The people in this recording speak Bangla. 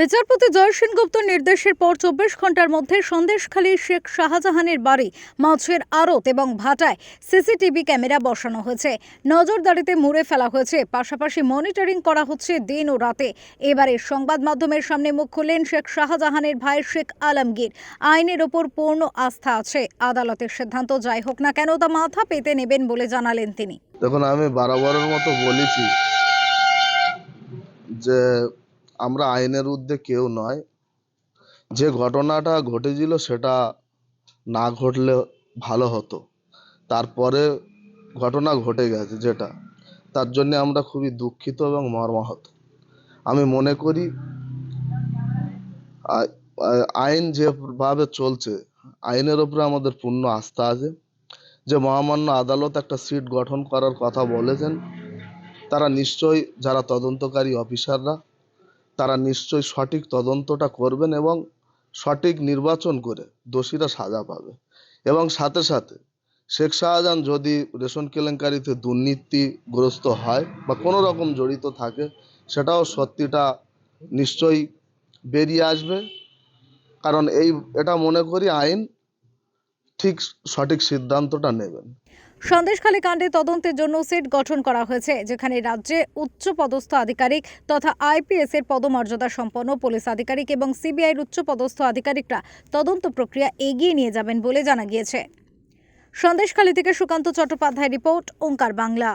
বিচারপতি জয় সেনগুপ্ত নির্দেশের পর চব্বিশ ঘণ্টার মধ্যে সন্দেশখালী শেখ শাহজাহানের বাড়ি, মাছের আড়ত এবং ভাটায় সিসিটিভি ক্যামেরা বসানো হয়েছে। নজরদারিতে মুড়ে ফেলা হয়েছে। পাশাপাশি মনিটরিং করা হচ্ছে দিন ও রাতে। এবারে সংবাদ মাধ্যমের সামনে মুখ খুললেন শেখ শাহজাহানের ভাই শেখ আলমগীর। আইনের ওপর পূর্ণ আস্থা আছে। আদালতের সিদ্ধান্ত যাই হোক না কেন তা মাথা পেতে নেবেন বলে জানালেন তিনি। দেখুন, আমি বারবারের মতো বলেছি যে আমরা আইনের ঊর্ধ্বে কেউ নয়। যে ঘটনাটা ঘটেছিল সেটা না ঘটলে ভালো হতো। তারপরে ঘটনা ঘটে গেছে যেটা, তার জন্য আমরা খুবই দুঃখিত এবং মর্মাহত। আমি মনে করি আইন যেভাবে চলছে, আইনের উপরে আমাদের পূর্ণ আস্থা আছে। যে মহামান্য আদালত একটা সিট গঠন করার কথা বলেছেন, তারা নিশ্চয়ই যারা তদন্তকারী অফিসাররা তারা নিশ্চয়ই সঠিক তদন্তটা করবেন এবং সঠিক নির্বাচন করে দোষীরা সাজা পাবে। এবং সাথে সাথে শেখ শাহজাহান যদি রেশন কেলেঙ্কারিতে দুর্নীতিগ্রস্ত হয় বা কোনো রকম জড়িত থাকে, সেটাও সত্যিটা নিশ্চয়ই বেরিয়ে আসবে। কারণ এই, এটা মনে করি আইন ঠিক সঠিক সিদ্ধান্তটা নেবেন। সন্দেশখালী কাণ্ডে তদন্তের জন্য সেট গঠন করা হয়েছে, যেখানে রাজ্যে উচ্চ পদস্থ আধিকারিক তথা আইপিএস এর পদমর্যাদা সম্পন্ন পুলিশ আধিকারিক এবং সিবিআইয়ের উচ্চ পদস্থ আধিকারিকরা তদন্ত প্রক্রিয়া এগিয়ে নিয়ে যাবেন বলে জানা গিয়েছে। সন্দেশখালী থেকে সুকান্ত চট্টোপাধ্যায় রিপোর্ট, ওঙ্কার বাংলা।